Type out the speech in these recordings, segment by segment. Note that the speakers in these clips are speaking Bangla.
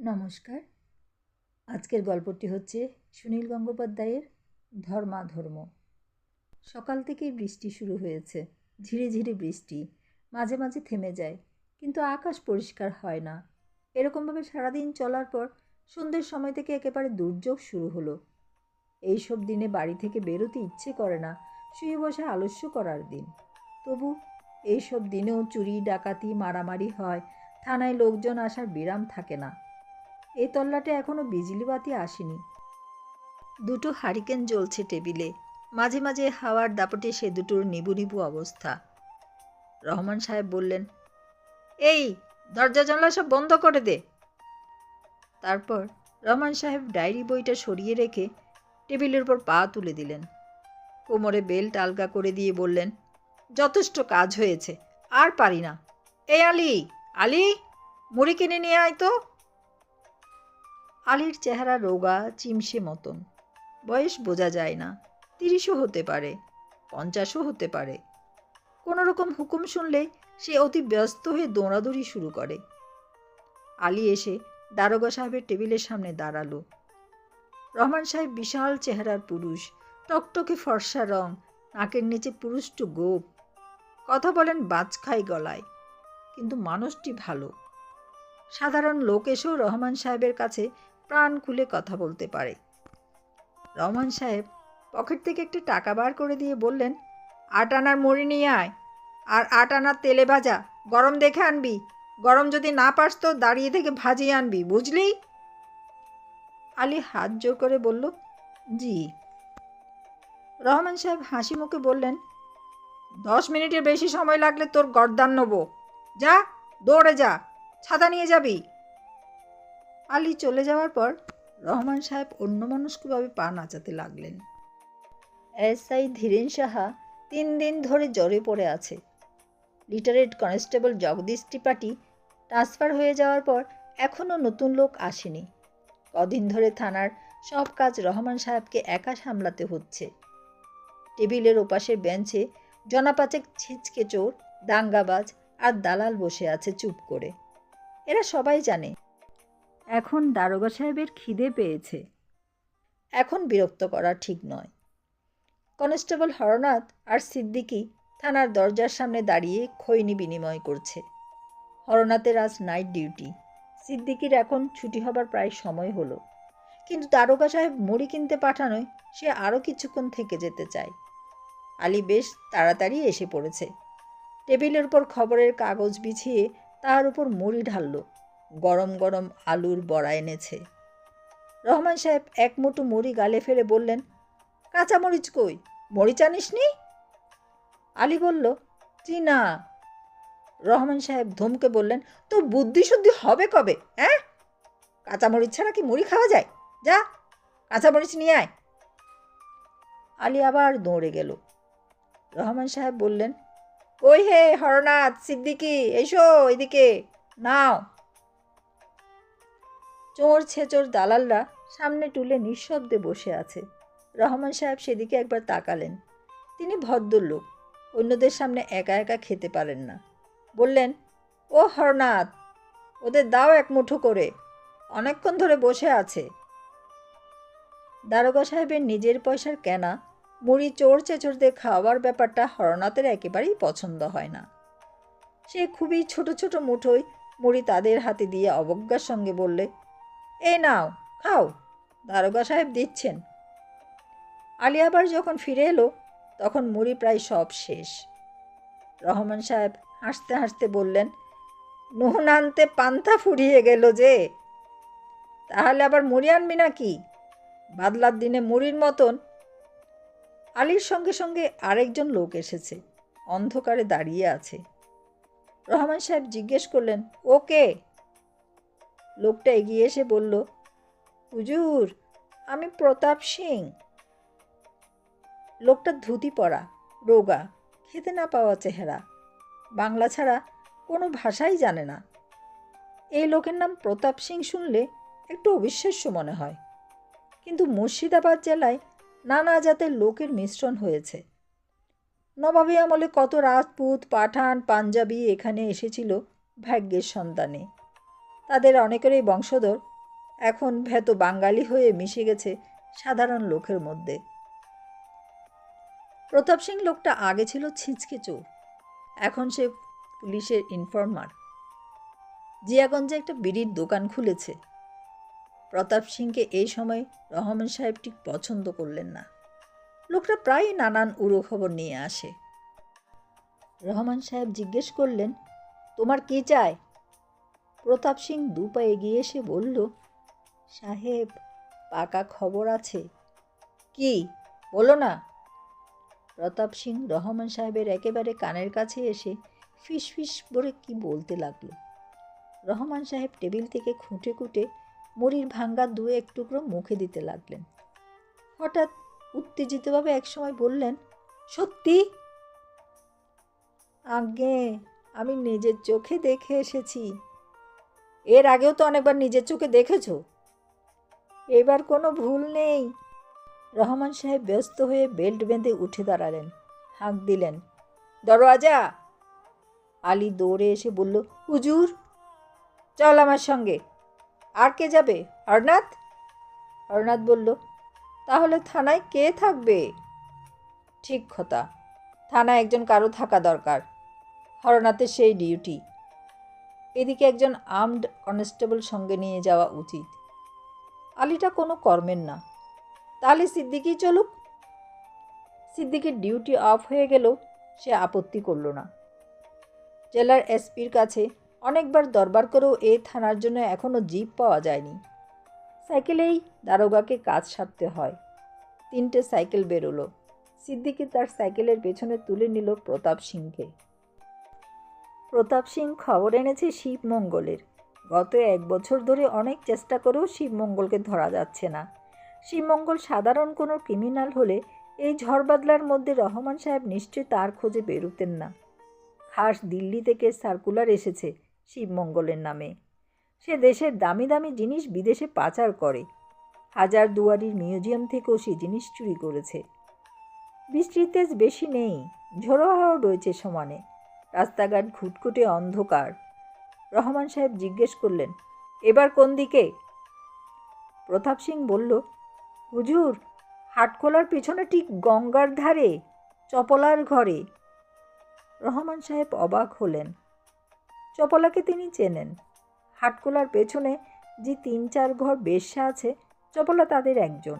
নমস্কার। আজকের গল্পটি হচ্ছে সুনীল গঙ্গোপাধ্যায়ের ধর্মাধর্ম। সকাল থেকেই বৃষ্টি শুরু হয়েছে। ঝিরে ঝিরে বৃষ্টি। মাঝে মাঝে থেমে যায়, কিন্তু আকাশ পরিষ্কার হয় না। এরকমভাবে সারাদিন চলার পর সন্ধ্যের সময় থেকে একেবারে দুর্যোগ শুরু হলো। এইসব দিনে বাড়ি থেকে বেরোতে ইচ্ছে করে না, শুয়ে বসে আলস্য করার দিন। তবু এইসব দিনেও চুরি, ডাকাতি, মারামারি হয়। থানায় লোকজন আসার বিরাম থাকে না। এই তল্লাটে এখনও বিজলি বাতি আসেনি। দুটো হারিকেন জ্বলছে টেবিলে। মাঝে মাঝে হাওয়ার দাপটে সে দুটোর নিবু নিবু অবস্থা। রহমান সাহেব বললেন, এই, দরজা জানলা সব বন্ধ করে দে। তারপর রহমান সাহেব ডায়েরি বইটা সরিয়ে রেখে টেবিলের উপর পা তুলে দিলেন। কোমরে বেল্ট আলগা করে দিয়ে বললেন, যথেষ্ট কাজ হয়েছে, আর পারি না। এই আলি আলি, মুড়ি কিনে নিয়ে আয় তো। আলির চেহারা রোগা, চিমসে মতন। বয়স বোঝা যায় না, তিরিশও হতে পারে, পঞ্চাশও হতে পারে। কোনো রকম হুকুম শুনলে সে অতি ব্যস্ত হয়ে দৌড়াদৌড়ি শুরু করে। আলী এসে দারোগা সাহেবের টেবিলের সামনে দাঁড়াল। রহমান সাহেব বিশাল চেহারার পুরুষ, টকটকে ফর্সা রং, নাকের নিচে পুরুষটু গোপ। কথা বলেন বাজ খাই গলায়, কিন্তু মানুষটি ভালো। সাধারণ লোক এসেও রহমান সাহেবের কাছে প্রাণ খুলে কথা বলতে পারে। রহমান সাহেব পকেট থেকে একটি টাকা বার করে দিয়ে বললেন, আট আনার মুড়ি নিয়ে আয়। আর আট আনার তেলে ভাজা, গরম দেখে আনবি। গরম যদি না পারস তো দাঁড়িয়ে থেকে ভাজিয়ে আনবি, বুঝলি? আলী হাত জোর করে বলল, জি। রহমান সাহেব হাসি মুখে বললেন, দশ মিনিটের বেশি সময় লাগলে তোর গরদান নেব। যা, দৌড়ে যা। ছাতা নিয়ে যাবি। আলী চলে যাওয়ার পর রহমান সাহেব অন্যমনস্কভাবে পা নাচাতে লাগলেন। এসআই ধীরেন সাহা তিন দিন ধরে জ্বরে পড়ে আছে। Literate constable Jagdish Tripathi transfer হয়ে যাওয়ার পর এখনও নতুন লোক আসেনি। কদিন ধরে থানার সব কাজ রহমান সাহেবকে একা সামলাতে হচ্ছে। টেবিলের ওপাশের বেঞ্চে জনাপাচেক ছিচকে চোর, দাঙ্গাবাজ আর দালাল বসে আছে চুপ করে। এরা সবাই জানে এখন দারোগা সাহেবের খিদে পেয়েছে। এখন বিরক্ত করা ঠিক নয়। কনস্টেবল হরনাথ আর সিদ্দিকি থানার দরজার সামনে দাঁড়িয়ে খৈনি বিনিময় করছে। হরনাথের আজ নাইট ডিউটি। সিদ্দিকির এখন ছুটি হবার প্রায় সময় হলো। কিন্তু দারোগা সাহেব মুড়ি কিনতে পাঠানোয় সে আরও কিছুক্ষণ থেকে যেতে চায়। আলী বেশ তাড়াতাড়ি এসে পড়েছে। টেবিলের উপর খবরের কাগজ বিছিয়ে তার উপর মুড়ি ঢালল। গরম গরম আলুর বড়া এনেছে। রহমান সাহেব এক মুঠো মুড়ি গালে ফেলে বললেন, কাঁচা মরিচ কই? মরিচ আনিসনি? আলী বলল, জি না। রহমান সাহেব ধমকে বললেন, তো বুদ্ধি শুদ্ধি হবে কবে হ্যাঁ কাঁচামরিচ ছাড়া কি মুড়ি খাওয়া যায়? যা কাঁচামরিচ নিয়ে আয়। আলী আবার দৌড়ে গেল। রহমান সাহেব বললেন, কই হে হরনাথ, সিদ্দিকি, এসো এদিকে, নাও। চোর ছেচোর দালালরা সামনে টুলে নিঃশব্দে বসে আছে। রহমান সাহেব সেদিকে একবার তাকালেন। তিনি ভদ্রলোক, অন্যদের সামনে একা একা খেতে পারেন না। বললেন, ও হরনাথ, ওদের দাও এক মুঠো করে, অনেকক্ষণ ধরে বসে আছে। দারোগা সাহেবের নিজের পয়সার কেনা, মুড়ি চোর চেচোরদের খাওয়ার ব্যাপারটা হরনাথের একেবারেই পছন্দ হয় না। সে খুবই ছোট ছোট মুঠোই মুড়ি তাদের হাতে দিয়ে অবজ্ঞার সঙ্গে বললে এই নাও, খাও, দারোগা সাহেব দিচ্ছেন। আলী আবার যখন ফিরে এলো, তখন মুড়ি প্রায় সব শেষ। রহমান সাহেব হাসতে হাসতে বললেন, নুন আনতে পান্থা ফুরিয়ে গেল যে। তাহলে আবার মুড়ি আনবি নাকি? বাদলার দিনে মুড়ির মতন। আলীর সঙ্গে সঙ্গে আরেকজন লোক এসেছে, অন্ধকারে দাঁড়িয়ে আছে। রহমান সাহেব জিজ্ঞেস করলেন ওকে লোকটা এগিয়ে এসে বলল, হুজুর, আমি প্রতাপ সিং। লোকটা ধুতি পরা, রোগা, খেতে না পাওয়া চেহারা, বাংলা ছাড়া কোনো ভাষাই জানে না। এই লোকের নাম প্রতাপ সিং শুনলে একটু অবিশ্বাস্য মনে হয়। কিন্তু মুর্শিদাবাদ জেলায় নানা জাতের লোকের মিশ্রণ হয়েছে। নবাবী আমলে কত রাজপুত, পাঠান, পাঞ্জাবি এখানে এসেছিল ভাগ্যের সন্তানে তাদের অনেকেরই বংশধর। এখন ভেত বাঙালি হয়ে মিশে গেছে সাধারণ লোকের মধ্যে। প্রতাপ সিং লোকটা আগে ছিল ছিঁচকে চোর। এখন সে পুলিশের ইনফর্মার। জিয়াগঞ্জে একটা বিড়ির দোকান খুলেছে। প্রতাপ সিংকে এই সময় রহমান সাহেব ঠিক পছন্দ করলেন না। লোকটা প্রায়ই নানান উড়ো খবর নিয়ে আসে। রহমান সাহেব জিজ্ঞেস করলেন, তোমার কি চাই? প্রতাপ সিং দু পা এগিয়ে এসে বলল, সাহেব, পাকা খবর আছে। কি? বলো না? প্রতাপ সিং রহমান সাহেবের একেবারে কানের কাছে এসে ফিস ফিস করে কি বলতে লাগল। রহমান সাহেব টেবিল থেকে খুঁটে খুঁটে মুড়ির ভাঙ্গা দু এক টুকরো মুখে দিতে লাগলেন। হঠাৎ উত্তেজিতভাবে একসময় বললেন, সত্যি? আগে আমি নিজের চোখে দেখে এসেছি। এর আগেও তো অনেকবার নিজের চোখে দেখেছ? এবার কোনো ভুল নেই। রহমান সাহেব ব্যস্ত হয়ে বেল্ট বেঁধে উঠে দাঁড়ালেন, হাঁক দিলেন, দরওয়াজা! আলী দৌড়ে এসে বলল, হুজুর, চল আমার সঙ্গে। আর কে যাবে? হরনাথ হরনাথ বলল, তাহলে থানায় কে থাকবে? ঠিক কথা, থানায় একজন কারও থাকা দরকার। হরনাথের সেই ডিউটি। এদিকে একজন আর্মড কনস্টেবল সঙ্গে নিয়ে যাওয়া উচিত। আলিটা কোনো কর্মের না। তাহলে সিদ্দিকি চলুক। সিদ্দিকির ডিউটি অফ হয়ে গেল, সে আপত্তি করল না। জেলার এসপির কাছে অনেকবার দরবার করেও এ থানার জন্য এখনও জিপ পাওয়া যায়নি। সাইকেলেই দারোগাকে কাজ সারতে হয়। তিনটে সাইকেল বেরোলো। সিদ্দিকি তার সাইকেলের পেছনে তুলে নিল প্রতাপ সিংকে। প্রতাপ সিং খবর এনেছে শিবমঙ্গলের গত এক বছর ধরে অনেক চেষ্টা করেও শিবমঙ্গলকে ধরা যাচ্ছে না। শিবমঙ্গল সাধারণ কোনো ক্রিমিনাল হলে এই ঝড়বাদলার মধ্যে রহমান সাহেব নিশ্চয়ই তার খোঁজে বেরুতেন না। খাস দিল্লি থেকে সার্কুলার এসেছে শিবমঙ্গলের নামে। সে দেশের দামি দামি জিনিস বিদেশে পাচার করে। হাজার দুয়ারির মিউজিয়াম থেকেও সে জিনিস চুরি করেছে। বৃষ্টির তেজ বেশি নেই, ঝোড়ো হাওয়া রয়েছে সমানে। রাস্তাঘাট ঘুটঘুটে অন্ধকার। রহমান সাহেব জিজ্ঞেস করলেন, এবার কোন দিকে? প্রতাপ সিং বলল, হুজুর, হাটখোলার পিছনে ঠিক গঙ্গার ধারে, চপলার ঘরে। রহমান সাহেব অবাক হলেন। চপলাকে তিনি চেনেন। হাটকোলার পেছনে যে তিন চার ঘর বেশ্যা আছে, চপলা তাদের একজন।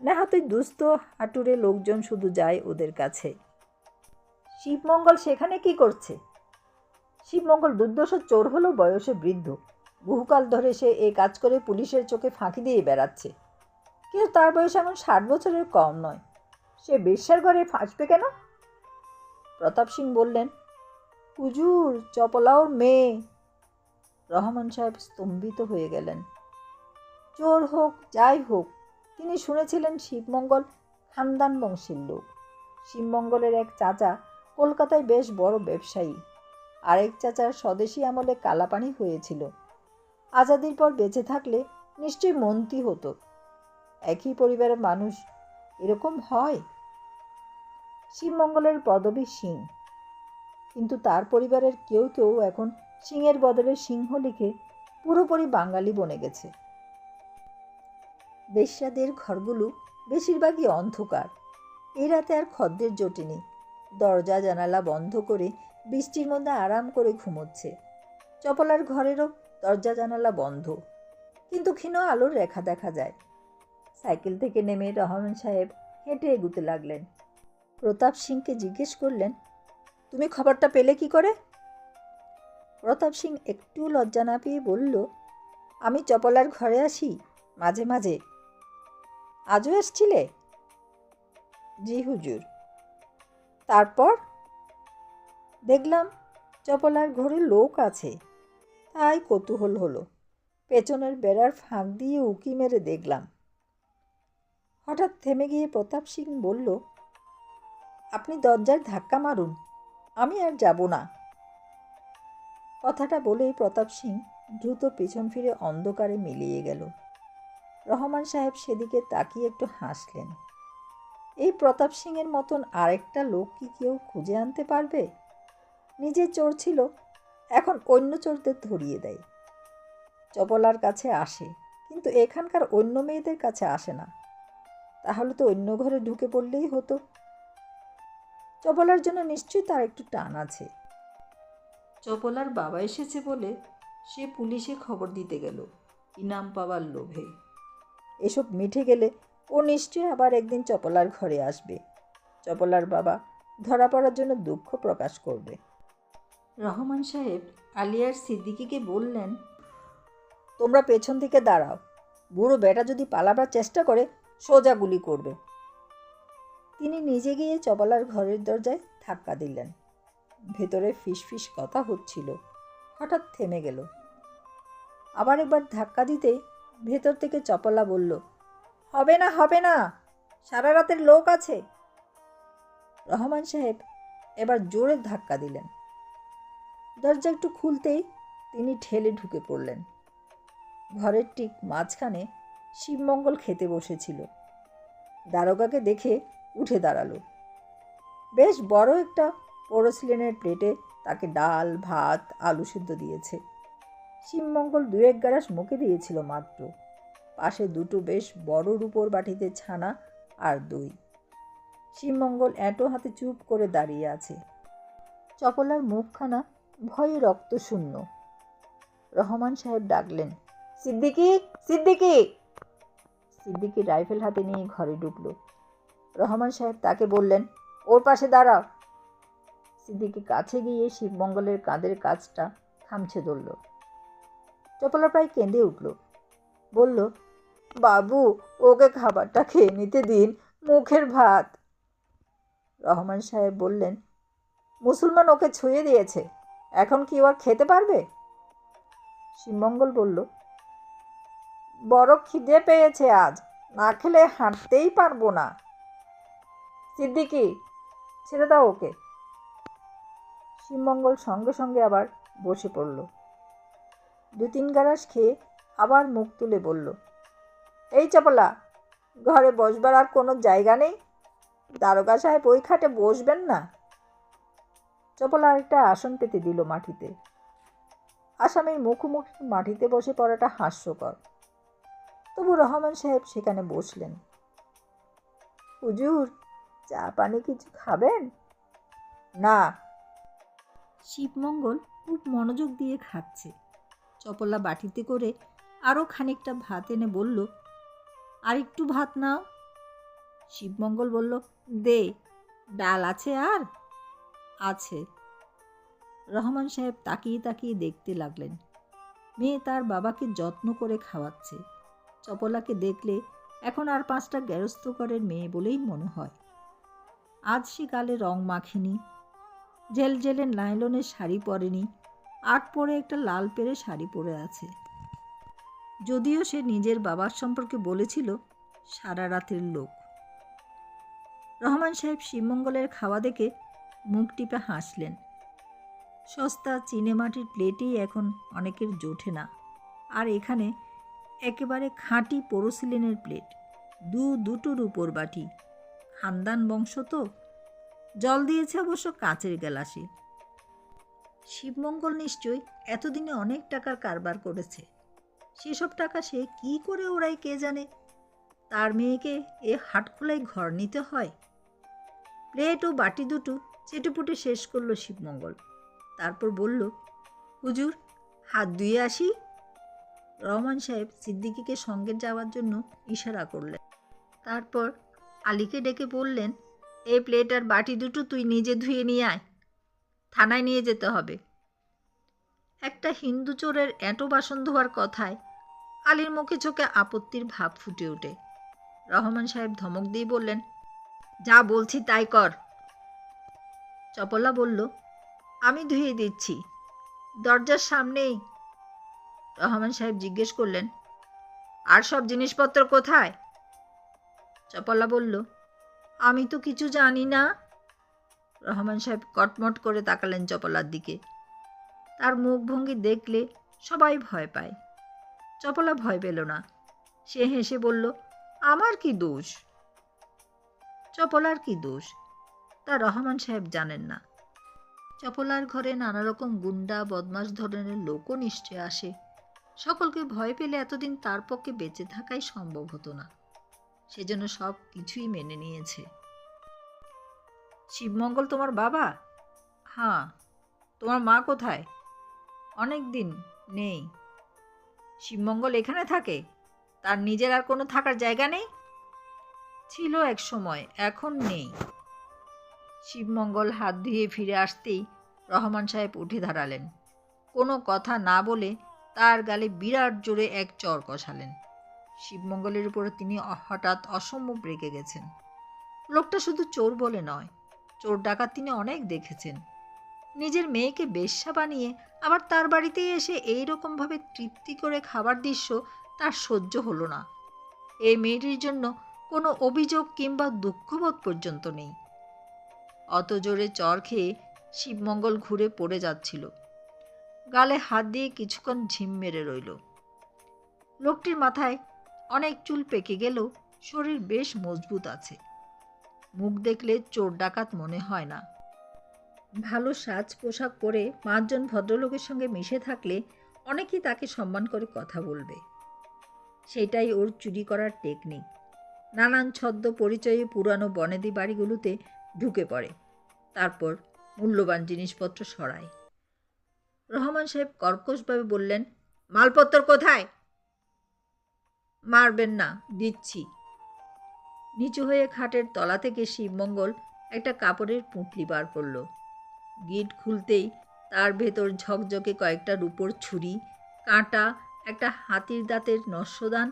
নেহাতই দুস্থ হাটুরে লোকজন শুধু যায় ওদের কাছে। শিবমঙ্গল সেখানে কি করছে? শিবমঙ্গল দুর্দশ চোর হলো বয়সে বৃদ্ধ। বহুকাল ধরে সে এ কাজ করে পুলিশের চোখে ফাঁকি দিয়ে বেড়াচ্ছে। কিন্তু তার বয়স এখন ষাট বছরের কম নয়। সে বেশ্যার ঘরে ফাঁসবে কেন? প্রতাপ সিং বললেন, হুজুর, চপলাওর মেয়ে। রহমান সাহেব স্তম্ভিত হয়ে গেলেন। চোর হোক, যাই হোক, তিনি শুনেছিলেন শিবমঙ্গল খানদান বংশীর লোক। শিবমঙ্গলের এক চাচা কলকাতায় বেশ বড় ব্যবসায়ী। আরেক চাচার স্বদেশী আমলে কালাপানি হয়েছিল। আজাদির পর বেঁচে থাকলে নিশ্চয়ই মন্ত্রী হতো। একই পরিবারের মানুষ এরকম হয়? শিবমঙ্গলের পদবী সিং। কিন্তু তার পরিবারের কেউ কেউ এখন সিংয়ের বদলে সিংহ লিখে পুরোপুরি বাঙালি বনে গেছে। বেশ্যাদের ঘরগুলো বেশিরভাগই অন্ধকার। এই রাতে আর খদ্দের জোটেনি দরজা জানালা বন্ধ করে বৃষ্টির মধ্যে আরাম করে ঘুমোচ্ছে। চপলার ঘরেরও দরজা জানালা বন্ধ। কিন্তু ক্ষীণ আলোর রেখা দেখা যায়। সাইকেল থেকে নেমে রহমান সাহেব হেঁটে এগুতে লাগলেন। প্রতাপ সিংকে জিজ্ঞেস করলেন, তুমি খবরটা পেলে কি করে? প্রতাপ সিং একটু লজ্জা না পেয়ে বলল, আমি চপলার ঘরে আসি, মাঝে মাঝে। আজও এসছিলে জি হুজুর। তারপর দেখলাম চপলার ঘরে লোক আছে। তাই কৌতূহল হলো। পেছনের বেড়ার ফাঁক দিয়ে উকি মেরে দেখলাম। হঠাৎ থেমে গিয়ে প্রতাপ সিং বলল, আপনি দরজায় ধাক্কা মারুন, আমি আর যাব না। কথাটা বলেই প্রতাপ সিং দ্রুত পিছন ফিরে অন্ধকারে মিলিয়ে গেল। রহমান সাহেব সেদিকে তাকিয়ে একটু হাসলেন। এই প্রতাপ সিংয়ের মতন আরেকটা লোক কি কেউ খুঁজে আনতে পারবে? নিজে চোর ছিল, এখন অন্য চোরদের ধরিয়ে দেয়। চপলার কাছে আসে, কিন্তু এখানকার অন্য মেয়েদের কাছে আসে না। তাহলে তো অন্য ঘরে ঢুকে পড়লেই হতো। চপলার জন্য নিশ্চয়ই তার একটু টান আছে। চপলার বাবা এসেছে বলে সে পুলিশে খবর দিতে গেল। ইনাম পাওয়ার লোভে? এসব মিঠে গেলে ও নিশ্চয়ই আবার একদিন চপলার ঘরে আসবে। চপলার বাবা ধরা পড়ার জন্য দুঃখ প্রকাশ করবে। রহমান সাহেব আলিয়ার সিদ্দিকিকে বললেন তোমরা পেছন থেকে দাঁড়াও। বুড়ো বেটা যদি পালাবার চেষ্টা করে সোজা গুলি করবে। তিনি নিজে গিয়ে চপলার ঘরের দরজায় ধাক্কা দিলেন। ভেতরে ফিসফিস কথা হচ্ছিল। হঠাৎ থেমে গেল। আবার একবার ধাক্কা দিতেই ভেতর থেকে চপলা বলল হবে না হবে না। সারা রাতের লোক আছে। রহমান সাহেব এবার জোরে ধাক্কা দিলেন। দরজা একটু খুলতেই তিনি ঠেলে ঢুকে পড়লেন। ঘরের ঠিক মাঝখানে শিবমঙ্গল খেতে বসেছিল। দারোগাকে দেখে উঠে দাঁড়াল। বেশ বড় একটা পোরসিলেনের প্লেটে তাকে ডাল, ভাত, আলু সিদ্ধ দিয়েছে। শিবমঙ্গল দু এক গ্রাস মুখে দিয়েছিল মাত্র। পাশে দুটো বেশ বড় রূপোর বাটিতে ছানা আর দই। শিবমঙ্গল এঁটো হাতে চুপ করে দাঁড়িয়ে আছে। চপলার মুখখানা ভয়ে রক্তশূন্য। রহমান সাহেব ডাকলেন, সিদ্দিকি সিদ্দিকি! সিদ্দিকি রাইফেল হাতে নিয়ে ঘরে ঢুকল। রহমান সাহেব তাকে বললেন, ওর পাশে দাঁড়াও। সিদ্দিকি কাছে গিয়ে শিবমঙ্গলের কাঁধের কাজটা থামছে ধরল। চপলা প্রায় কেঁদে উঠল। বলল বাবু, ওকে খাবারটা খেয়ে নিতে দিন, মুখের ভাত। রহমান সাহেব বললেন, মুসলমান ওকে ছুঁয়ে দিয়েছে, এখন কি ওর খেতে পারবে? শিবমঙ্গল বলল, বড় খিদে পেয়েছে আজ, না খেলে হাঁটতেই পারব না। সিদ্দিকি, ছেড়ে দাও ওকে। শিবমঙ্গল সঙ্গে সঙ্গে আবার বসে পড়ল। দু তিন গারাস খেয়ে আবার মুখ তুলে বলল এই চপলা, ঘরে বসবার আর কোনো জায়গা নেই? দারোগা সাহেব ওই খাটে বসবেন না? চপলা আরেকটা আসন পেতে দিল মাটিতে। আসামির মুখোমুখি মাটিতে বসে পড়াটা হাস্যকর। তবু রহমান সাহেব সেখানে বসলেন। হুজুর, চা পানি কিছু খাবেন? না। শিবমঙ্গল খুব মনোযোগ দিয়ে খাচ্ছে। চপলা বাটিতে করে আরও খানিকটা ভাত এনে বলল আর একটু ভাত নাও। শিবমঙ্গল বলল, দে, ডাল আছে আর? আছে। রহমান সাহেব তাকিয়ে তাকিয়ে দেখতে লাগলেন। মেয়ে তার বাবাকে যত্ন করে খাওয়াচ্ছে। চপলাকে দেখলে এখন আর পাঁচটা গ্যারস্থ করের মেয়ে বলেই মনে হয়। আজ সে গালে রং মাখেনি জেল জেলে নাইলনের শাড়ি পরেনি, আট পরে একটা লাল পেরে শাড়ি পরে আছে। যদিও সে নিজের বাবার সম্পর্কে বলেছিল, সারা রাতের লোক। রহমান সাহেব শিবমঙ্গলের খাওয়া দেখে মুখ টিপে হাসলেন। সস্তা চিনেমাটির প্লেটেই এখন অনেকের জোটে না। আর এখানে একেবারে খাঁটি পোরোসিলিনের প্লেট, দু দুটোর উপর বাটি। খানদান বংশ তো? জল দিয়েছে অবশ্য কাচের গ্যালাসে। শিবমঙ্গল নিশ্চয়ই এতদিনে অনেক টাকার কারবার করেছে। সেসব টাকা সে কি করে ওরাই কে জানে? তার মেয়েকে এ হাটখোলায় ঘর নিতে হয়। প্লেট ও বাটি দুটো চেটেপুটে শেষ করল শিবমঙ্গল। তারপর বলল, হুজুর, হাত ধুয়ে আসি? রহমান সাহেব সিদ্দিকিকে সঙ্গে যাওয়ার জন্য ইশারা করলেন। তারপর আলীকে ডেকে বললেন এই প্লেট আর বাটি দুটো তুই নিজে ধুয়ে নিয়ে আয়। থানায় নিয়ে যেতে হবে। একটা হিন্দু চোরের এঁটো বাসন ধোয়ার কথায় আলীর মুখে চোখে আপত্তির ভাব ফুটে ওঠে। রহমান সাহেব ধমক দিয়ে বললেন, যা বলছি তাই কর। চপলা বলল, আমি ধুয়ে দিচ্ছি। দরজার সামনেই। রহমান সাহেব জিজ্ঞেস করলেন, আর সব জিনিসপত্র কোথায়? চপলা বলল, আমি তো কিছু জানি না। রহমান সাহেব কটমট করে তাকালেন চপলার দিকে। তার মুখভঙ্গি দেখলে সবাই ভয় পায়। চপলা ভয় পেল না। সে হেসে বলল, আমার কি দোষ? চপলার কি দোষ? তা রহমান সাহেব জানেন না। চপলার ঘরে নানা রকম গুন্ডা বদমাস ধরনের লোকও নিশ্চয় আসে। সকলকে ভয় পেলে এতদিন তার পক্ষে বেঁচে থাকাই সম্ভব হতো না। সেজন্য সব কিছুই মেনে নিয়েছে। শিবমঙ্গল তোমার বাবা? হ্যাঁ। তোমার মা কোথায়? অনেক দিন নেই। শিবমঙ্গল এখানে থাকে? তার নিজের আর কোনো থাকার জায়গা নেই? ছিল এক সময়, এখন নেই। শিবমঙ্গল হাত ধুয়ে ফিরে আসতেই রহমান সাহেব উঠে দাঁড়ালেন। কোনো কথা না বলে তার গালে বিরাট জোরে এক চর কষালেন। শিবমঙ্গলের উপরে তিনি হঠাৎ অসম্ভব রেগে গেছেন। লোকটা শুধু চোর বলে নয়, চোর ডাকাত তিনি অনেক দেখেছেন। নিজের মেয়েকে বেশ্যা বানিয়ে আবার তার বাড়িতে এসে এই রকমভাবে তৃপ্তি করে খাবার দৃশ্য তার সহ্য হলো না। এই মেয়েটির জন্য কোনো অভিযোগ কিংবা দুঃখবোধ পর্যন্ত নেই। অত জোরে চর খেয়ে শিবমঙ্গল ঘুরে পড়ে যাচ্ছিল। গালে হাত দিয়ে কিছুক্ষণ ঝিম মেরে রইল। লোকটির মাথায় অনেক চুল পেকে গেলেও শরীর বেশ মজবুত আছে। মুখ দেখলে চোর ডাকাত মনে হয় না। ভালো সাজ পোশাক পরে পাঁচজন ভদ্রলোকের সঙ্গে মিশে থাকলে অনেকেই তাকে সম্মান করে কথা বলবে। সেটাই ওর চুরি করার টেকনিক নানান ছদ্ম পরিচয়ে পুরানো বনেদি বাড়িগুলোতে ঢুকে পড়ে। তারপর মূল্যবান জিনিসপত্র সরায়। রহমান সাহেব কর্কশভাবে বললেন, মালপত্র কোথায়? মারবেন না, দিচ্ছি। নিচু হয়ে খাটের তলা থেকে শিবমঙ্গল একটা কাপড়ের পুঁটলি বার করল। গিট খুলতেই তার ভেতর ঝকঝকে কয়েকটা রূপোর ছুরি, কাঁটা, একটা হাতির দাঁতের নস্যদান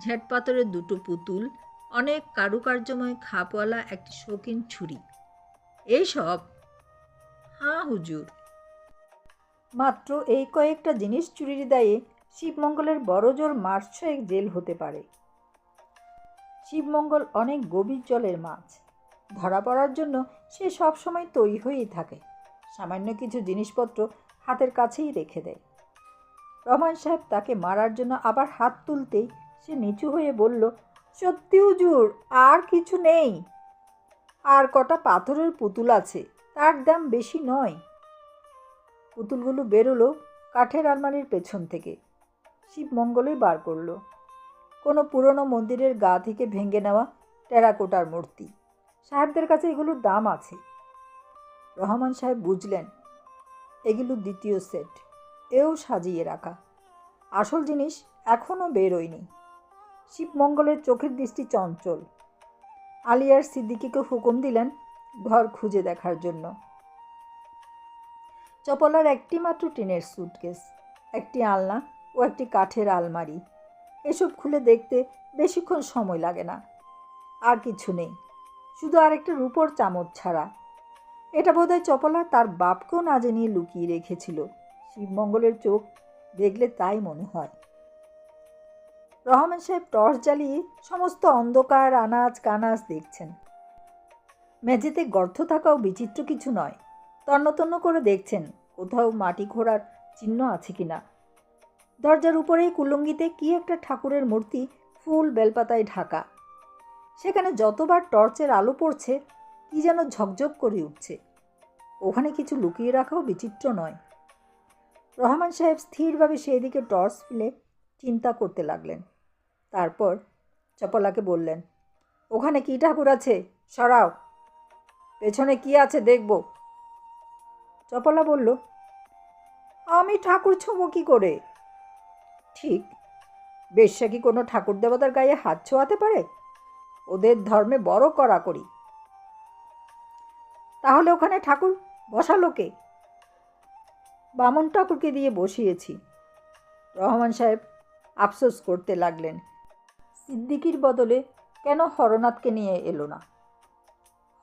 ঝেটপাথরের দুটো পুতুল, অনেক কারুকার্যময় খাপওয়ালা একটি শৌখিন ছুরি। এইসব হ্যাঁ হুজুর। মাত্র এই কয়েকটা জিনিস চুরির দায়ে শিবমঙ্গলের বড় জোর মাস ছয়েক জেল হতে পারে। শিবমঙ্গল অনেক গভীর জলের মাছ। ধরা পড়ার জন্য সে সবসময় তৈরি হয়েই থাকে। সামান্য কিছু জিনিসপত্র হাতের কাছেই রেখে দেয়। রহমান সাহেব তাকে মারার জন্য আবার হাত তুলতেই সে নিচু হয়ে বলল, সত্যি হুজুর, আর কিছু নেই। আর কটা পাথরের পুতুল আছে, তার দাম বেশি নয় পুতুলগুলো বেরোলো কাঠের আলমারির পেছন থেকে। শিবমঙ্গলই বার করল। কোনো পুরনো মন্দিরের গা থেকে ভেঙে নেওয়া টেরাকোটার মূর্তি। সাহেবদের কাছে এগুলোর দাম আছে। রহমান সাহেব বুঝলেন, এগুলো দ্বিতীয় সেট এও সাজিয়ে রাখা। আসল জিনিস এখনও বেরোয়নি। শিবমঙ্গলের চোখের দৃষ্টি চঞ্চল। আলিয়ার সিদ্দিকিকে হুকুম দিলেন ঘর খুঁজে দেখার জন্য। চপলার একটি মাত্র টিনের সুটকেস একটি আলনা ও একটি কাঠের আলমারি। এসব খুলে দেখতে বেশিক্ষণ সময় লাগে না। আর কিছু নেই। শুধু আরেকটা রূপোর চামচ ছাড়া এটা বোধহয় চপলা তার বাপকেও না জানিয়ে লুকিয়ে রেখেছিল। শিবমঙ্গলের চোখ দেখলে তাই মনে হয়। রহমান সাহেব টর্চ জ্বালিয়ে সমস্ত অন্ধকার, আনাজ, কানাজ দেখছেন। মেঝেতে গর্ত থাকাও বিচিত্র কিছু নয়। তন্নতন্ন করে দেখছেন কোথাও মাটি ঘোরার চিহ্ন আছে কি না দরজার উপরেই কুলঙ্গিতে কি একটা ঠাকুরের মূর্তি ফুল বেলপাতায় ঢাকা। সেখানে যতবার টর্চের আলো পড়ছে কি যেন ঝকঝক করে উঠছে। ওখানে কিছু লুকিয়ে রাখাও বিচিত্র নয়। রহমান সাহেব স্থিরভাবে সেই দিকে টর্চ ফেলে চিন্তা করতে লাগলেন। তারপর চপলাকে বললেন, ওখানে কি ঠাকুর আছে? সরাও। পেছনে কি আছে দেখব। চপলা বলল, আমি ঠাকুর ছোঁবো কী করে? ঠিক, বেশ্যা কি কোনো ঠাকুর দেবতার গায়ে হাত ছোঁয়াতে পারে? ওদের ধর্মে বড় করা করি তাহলে ওখানে ঠাকুর বসালো কে? বামন ঠাকুরকে দিয়ে বসিয়েছি। রহমান সাহেব আফসোস করতে লাগলেন। সিদ্দিকির বদলে কেন হরনাথকে নিয়ে এলো না?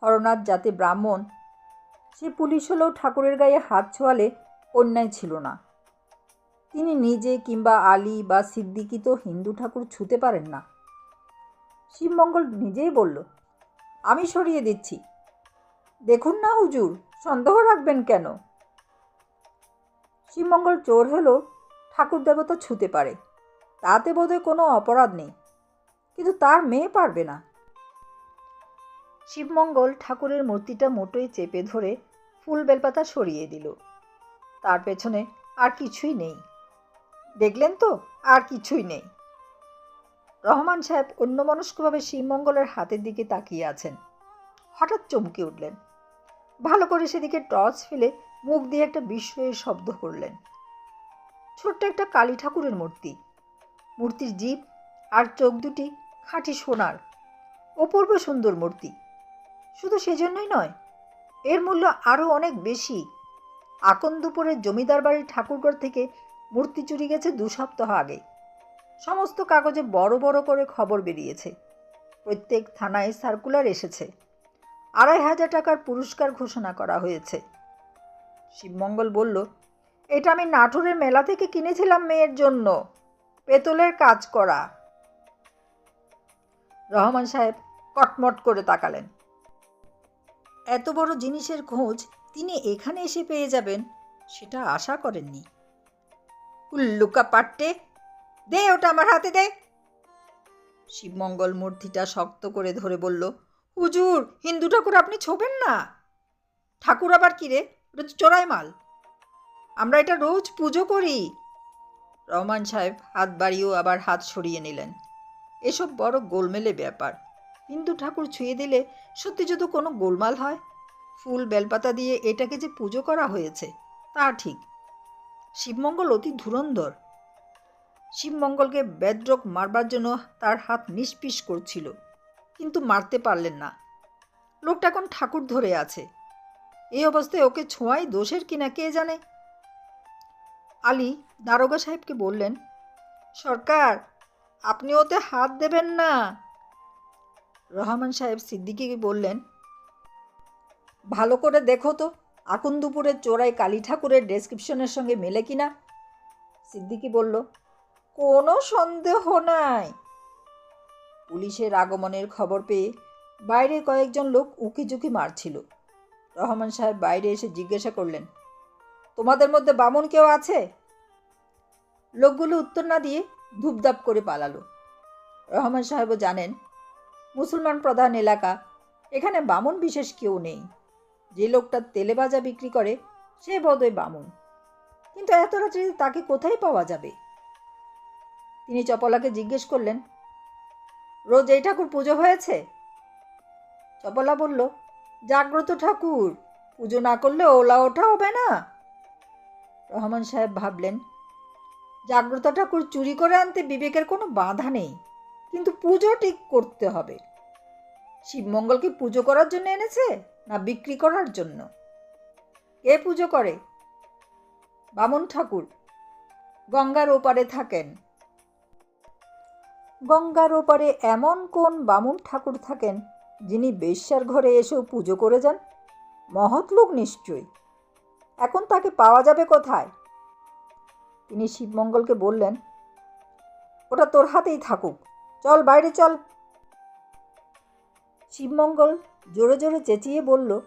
হরনাথ যাতে ব্রাহ্মণ, সে পুলিশ হলেও ঠাকুরের গায়ে হাত ছোঁয়ালে অন্যায় ছিল না। তিনি নিজে কিংবা আলী বা সিদ্দিকি তো হিন্দু ঠাকুর ছুতে পারেন না। শিবমঙ্গল নিজেই বলল, আমি সরিয়ে দিচ্ছি। দেখুন না হুজুর, সন্দেহ রাখবেন কেন? শিবমঙ্গল চোর হলেও ঠাকুর দেবতা ছুতে পারে, তাতে বোধহয় কোনো অপরাধ নেই, কিন্তু তার মেয়ে পারবে না। শিবমঙ্গল ঠাকুরের মূর্তিটা মোটোই চেপে ধরে ফুল বেলপাতা সরিয়ে দিল। তার পেছনে আর কিছুই নেই। দেখলেন তো, আর কিছুই নেই। রহমান সাহেব অন্যমনস্কভাবে শিবমঙ্গলের হাতের দিকে তাকিয়ে আছেন। হঠাৎ চমকে উঠলেন। ভালো করে সেদিকে টর্চ ফেলে মুখ দিয়ে একটা বিস্ময়ের শব্দ করলেন। ছোট্ট একটা কালী ঠাকুরের মূর্তি। মূর্তির জিভ আর চোখ দুটি খাঁটি সোনার। অপূর্ব সুন্দর মূর্তি। শুধু সেজন্যই নয়, এর মূল্য আরও অনেক বেশি। আকন্দপুরের জমিদার বাড়ির ঠাকুরঘর থেকে মূর্তি চুরি গেছে দু সপ্তাহ আগে। সমস্ত কাগজে বড় বড় করে খবর বেরিয়েছে। প্রত্যেক থানায় সার্কুলার এসেছে। আড়াই হাজার টাকার পুরস্কার ঘোষণা করা হয়েছে। শিবমঙ্গল বলল, এটা আমি নাটোরের মেলা থেকে কিনেছিলাম মেয়ের জন্য। পেতলের কাজ করা। রহমান সাহেব কটমট করে তাকালেন। এত বড় জিনিসের খোঁজ তিনি এখানে এসে পেয়ে যাবেন, সেটা আশা করেননি। উল্লুকা পাট্টে, দে ওটা আমার হাতে দে। শিবমঙ্গল মূর্তিটা শক্ত করে ধরে বলল হুজুর, হিন্দু ঠাকুর আপনি ছোবেন না? ঠাকুর আবার কি রে? ওটা চোরাই মাল। আমরা এটা রোজ পুজো করি। রহমান সাহেব হাত বাড়িয়েও আবার হাত সরিয়ে নিলেন। এসব বড় গোলমেলে ব্যাপার। হিন্দু ঠাকুর ছুঁয়ে দিলে সত্যি যদি কোনো গোলমাল হয়, ফুল বেলপাতা দিয়ে এটাকে যে পুজো করা হয়েছে, তা ঠিক। শিবমঙ্গল অতি ধুরন্ধর। শিবমঙ্গলকে বেদ্রক মারবার জন্য তার হাত নিষ্পিস করছিল। কিন্তু মারতে পারলেন না। লোকটা এখন ঠাকুর ধরে আছে। এই অবস্থায় ওকে ছোঁয়াই দোষের কিনা কে জানে? আলী দারোগা সাহেবকে বললেন, সরকার, আপনি ওতে হাত দেবেন না। রহমান সাহেব সিদ্দিকিকে বললেন, ভালো করে দেখো তো আকন্দুপুরের চোরাই কালী ঠাকুরের ডেসক্রিপশনের সঙ্গে মেলে কিনা? সিদ্দিকি বলল, কোনো সন্দেহ নাই। পুলিশের আগমনের খবর পেয়ে বাইরে কয়েকজন লোক উকিঝুঁকি মারছিল। রহমান সাহেব বাইরে এসে জিজ্ঞাসা করলেন, তোমাদের মধ্যে বামুন কেউ আছে? লোকগুলো উত্তর না দিয়ে ধূপধাপ করে পালালো। রহমান সাহেবও জানেন, মুসলমান প্রধান এলাকা, এখানে বামুন বিশেষ কেউ নেই। যে লোকটা তেলে ভাজা বিক্রি করে, সে বোধহয় বামুন। কিন্তু এত রাত্রে তাকে কোথায় পাওয়া যাবে? তিনি চপলাকে জিজ্ঞেস করলেন রোজ এই ঠাকুর পুজো হয়েছে? চপলা বলল, জাগ্রত ঠাকুর, পুজো না করলে ওলা ওঠা হবে না। রহমান সাহেব ভাবলেন, জাগ্রত ঠাকুর চুরি করে আনতে বিবেকের কোনো বাধা নেই, কিন্তু পুজো ঠিক করতে হবে। শিবমঙ্গলকে পুজো করার জন্য এনেছে, না বিক্রি করার জন্য? কে পুজো করে? বামন ঠাকুর, গঙ্গার ওপারে থাকেন। গঙ্গার ওপারে এমন কোন বামুন ঠাকুর থাকেন যিনি বেশ্যার ঘরে এসেও পুজো করে যান? মহৎ লোক নিশ্চয়ই। এখন তাকে পাওয়া যাবে কোথায়? তিনি শিবমঙ্গলকে বললেন, ওটা তোর হাতেই থাকুক। চল বাইরে চল। শিবমঙ্গল জোরে জোরে চেঁচিয়ে বলল,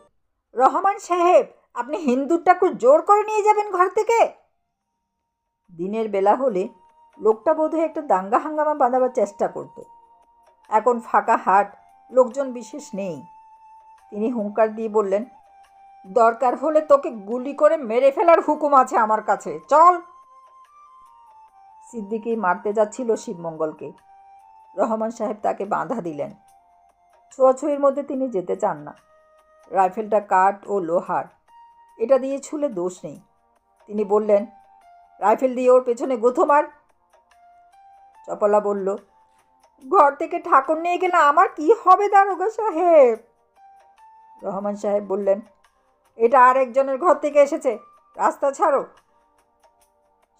রহমান সাহেব, আপনি হিন্দুর ঠাকুর জোর করে নিয়ে যাবেন ঘর থেকে? দিনের বেলা হলে লোকটা বোধহয় একটা দাঙ্গা হাঙ্গামা বাঁধাবার চেষ্টা করত। এখন ফাঁকা হাট, লোকজন বিশেষ নেই। তিনি হুঙ্কার দিয়ে বললেন, দরকার হলে তোকে গুলি করে মেরে ফেলার হুকুম আছে আমার কাছে, চল। সিদ্দিকি মারতে যাচ্ছিল শিবমঙ্গলকে। রহমান সাহেব তাকে বাঁধা দিলেন। ছোঁয়াছুঁয়ির মধ্যে তিনি যেতে চান না। রাইফেলটা কাঠ ও লোহার। এটা দিয়ে ছুলে দোষ নেই। তিনি বললেন, রাইফেল দিয়ে ওর পেছনে গুঁথো মার। চপলা বলল, ঘর থেকে ঠাকুর নিয়ে গেলে আমার কি হবে দারোগা সাহেব? রহমান সাহেব বললেন, এটা আরেকজনের ঘর থেকে এসেছে, রাস্তা ছাড়ো।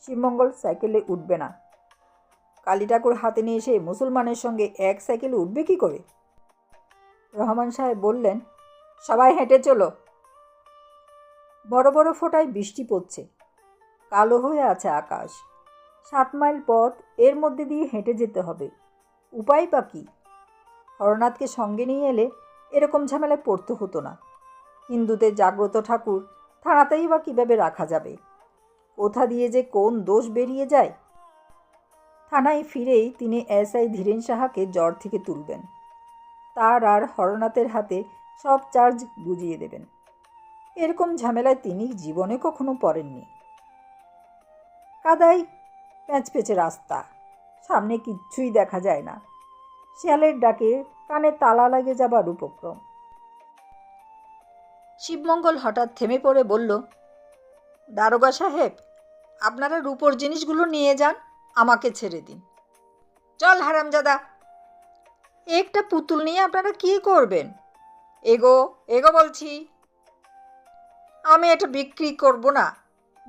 শিবমঙ্গল সাইকেলে উঠবে না। কালী ঠাকুর হাতে নিয়ে এসে মুসলমানের সঙ্গে এক সাইকেলে উঠবে কি করে? রহমান সাহেব বললেন, সবাই হেঁটে চলো। বড় বড় ফোঁটায় বৃষ্টি পড়ছে, কালো হয়ে আছে আকাশ। সাত মাইল পথ, এর মধ্যে দিয়ে হেঁটে যেতে হবে। উপায় বা কী? হরনাথকে সঙ্গে নিয়ে এলে এরকম ঝামেলায় পড়তে হতো না। হিন্দুদের জাগ্রত ঠাকুর থানাতেই বা কীভাবে রাখা যাবে? কোথা দিয়ে যে কোন দোষ বেরিয়ে যায়? থানায় ফিরেই তিনি এসআই ধীরেন সাহাকে জ্বর থেকে তুলবেন। তার আর হরনাথের হাতে সব চার্জ বুঝিয়ে দেবেন। এরকম ঝামেলায় তিনি জীবনে কখনো পড়েননি। কাদাই প্যাঁচপেচে রাস্তা। সামনে কিচ্ছুই দেখা যায় না। শিয়ালের ডাকে কানে তালা লাগে যাবার উপক্রম। শিবমঙ্গল হঠাৎ থেমে পড়ে বলল, দারোগা সাহেব, আপনারা রূপোর জিনিসগুলো নিয়ে যান, আমাকে ছেড়ে দিন। চল হারামজাদা, একটা পুতুল নিয়ে আপনারা কি করবেন? এগো এগো বলছি। আমি এটা বিক্রি করব না।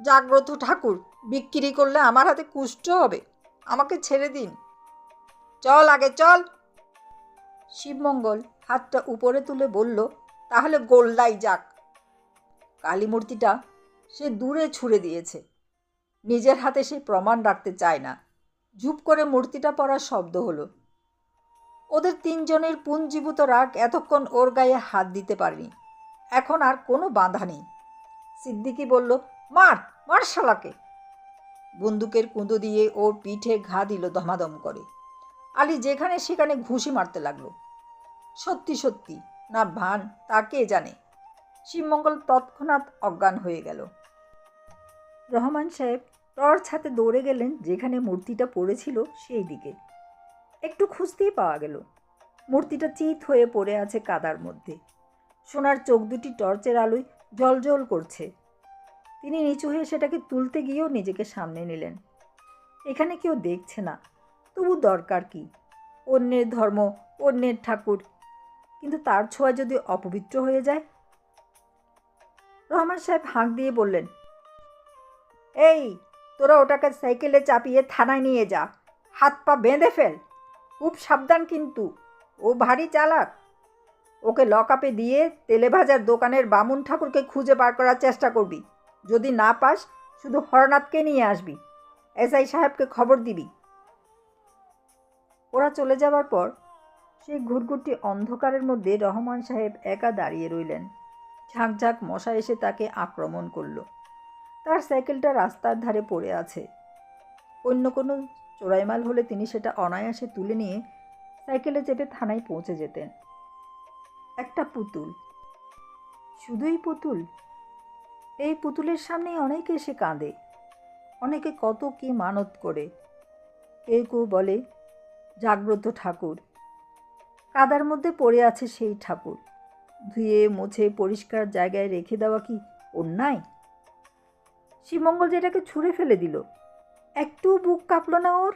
জাগ্রত ঠাকুর বিক্রি করলে আমার হাতে কুষ্ঠ হবে। আমাকে ছেড়ে দিন। চল আগে, চল। শিবমঙ্গল হাতটা উপরে তুলে বলল, তাহলে গোল্লাই যাক। কালী মূর্তিটা সে দূরে ছুঁড়ে দিয়েছে। নিজের হাতে সে প্রমাণ রাখতে চায় না। ঝুপ করে মূর্তিটা পড়ার শব্দ হলো। ওদের তিনজনের পুঞ্জীভূত রাগ এতক্ষণ ওর গায়ে হাত দিতে পারেনি। এখন আর কোনো বাধা নেই। সিদ্দিকি বলল, মার মার শালাকে। বন্দুকের কুঁদো দিয়ে ওর পিঠে ঘা দিল ধমাধম করে। আলী যেখানে সেখানে ঘুষি মারতে লাগল। সত্যি সত্যি, না ভান, তা কে জানে? শিবমঙ্গল তৎক্ষণাৎ অজ্ঞান হয়ে গেল। রহমান সাহেব টর্চ হাতে দৌড়ে গেলেন, যেখানে মূর্তিটা পড়েছিল সেই দিকে। একটু খুঁজতেই পাওয়া গেল। মূর্তিটা চিত হয়ে পড়ে আছে কাদার মধ্যে। সোনার চোখ দুটি টর্চের আলোয় জলজল করছে। তিনি নিচু হয়ে সেটাকে তুলতে গিয়েও নিজেকে সামনে নিলেন। এখানে কেউ দেখছে না, তবু দরকার কি? অন্যের ধর্ম, অন্যের ঠাকুর, কিন্তু তার ছোঁয়া যদি অপবিত্র হয়ে যায়? রহমান সাহেব হাঁক দিয়ে বললেন, এই, তোরা ওটাকে সাইকেলে চাপিয়ে থানায় নিয়ে যা, হাত পা বেঁধে ফেল। খুব সাবধান কিন্তু, ও ভারী চালাক। ওকে লকআপে দিয়ে তেলে ভাজার দোকানের বামুন ঠাকুরকে খুঁজে বার করার চেষ্টা করবি। যদি না পাস, শুধু হরনাথকে নিয়ে আসবি। এসআই সাহেবকে খবর দিবি। ওরা চলে যাওয়ার পর, সেই ঘুরঘুরটি অন্ধকারের মধ্যে রহমান সাহেব একা দাঁড়িয়ে রইলেন। ঝাঁকঝাঁক মশা এসে তাকে আক্রমণ করল। তার সাইকেলটা রাস্তার ধারে পড়ে আছে। অন্য কোনো চোরাইমাল হলে তিনি সেটা অনায়াসে তুলে নিয়ে সাইকেলে চেপে থানায় পৌঁছে যেতেন। একটা পুতুল। শুধুই পুতুল? এই পুতুলের সামনেই অনেকে এসে কাঁদে। অনেকে কত কি মানত করে। কেউ কেউ বলে, জাগ্রত ঠাকুর। কাদার মধ্যে পড়ে আছে সেই ঠাকুর। ধুয়ে, মুছে, পরিষ্কার জায়গায় রেখে দেওয়া কি অন্যায়? শিবমঙ্গল যেটাকে ছুঁড়ে ফেলে দিল, একটু বুক কাঁপল না ওর?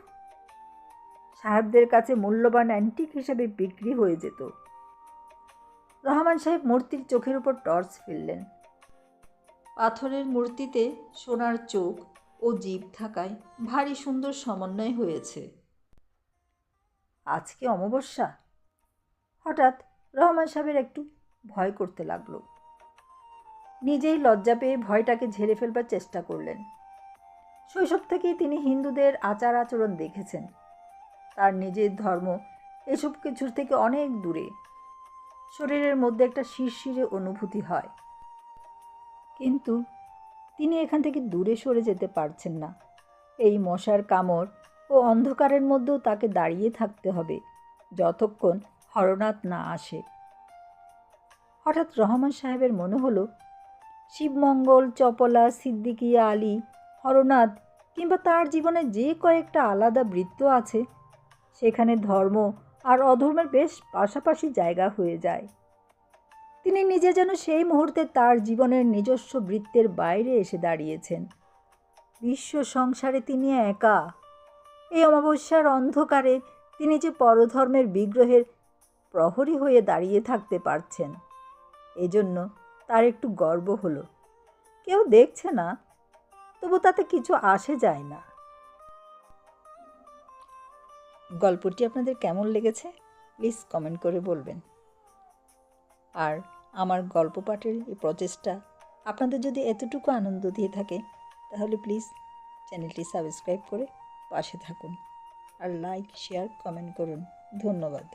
সাহেবদের কাছে মূল্যবান অ্যান্টিক হিসেবে বিক্রি হয়ে যেত। রহমান সাহেব মূর্তির চোখের উপর টর্চ ফেললেন। পাথরের মূর্তিতে সোনার চোখ ও জীব থাকায় ভারী সুন্দর সমন্বয় হয়েছে। আজকে অমাবস্যা। হঠাৎ রহমান সাহেবের একটু ভয় করতে লাগল। নিজেই লজ্জা পেয়ে ভয়টাকে ঝেড়ে ফেলবার চেষ্টা করলেন। শৈশব থেকেই তিনি হিন্দুদের আচার আচরণ দেখেছেন। তার নিজের ধর্ম এসব কিছুর থেকে অনেক দূরে। শরীরের মধ্যে একটা শিরশিরে অনুভূতি হয়। কিন্তু তিনি এখান থেকে দূরে সরে যেতে পারছেন না। এই মশার কামড় ও অন্ধকারের মধ্যেও তাকে দাঁড়িয়ে থাকতে হবে যতক্ষণ হরনাথ না আসে। হঠাৎ রহমান সাহেবের মনে হলো, শিবমঙ্গল, চপলা, সিদ্দিকিয়া, আলী, হরনাথ কিংবা তার জীবনে যে কয়েকটা আলাদা বৃত্ত আছে, সেখানে ধর্ম আর অধর্মের বেশ পাশাপাশি জায়গা হয়ে যায়। তিনি নিজে যেন সেই মুহূর্তে তার জীবনের নিজস্ব বৃত্তের বাইরে এসে দাঁড়িয়েছেন। বিশ্ব সংসারে তিনি একা। এই অমাবস্যার অন্ধকারে তিনি যে পরধর্মের বিগ্রহের প্রহরী হয়ে দাঁড়িয়ে থাকতে পারছেন, এজন্য তার একটু গর্ব হলো। কেউ দেখছে না, তবু তাতে কিছু আসে যায় না। গল্পটি আপনাদের কেমন লেগেছে? প্লিজ কমেন্ট করে বলবেন। আর আমার গল্প পাঠের এই প্রচেষ্টা। আপনাদের যদি এতটুকু আনন্দ দিয়ে থাকে, তাহলে প্লিজ চ্যানেলটি সাবস্ক্রাইব করে পাশে থাকুন। আর লাইক শেয়ার কমেন্ট করুন। ধন্যবাদ।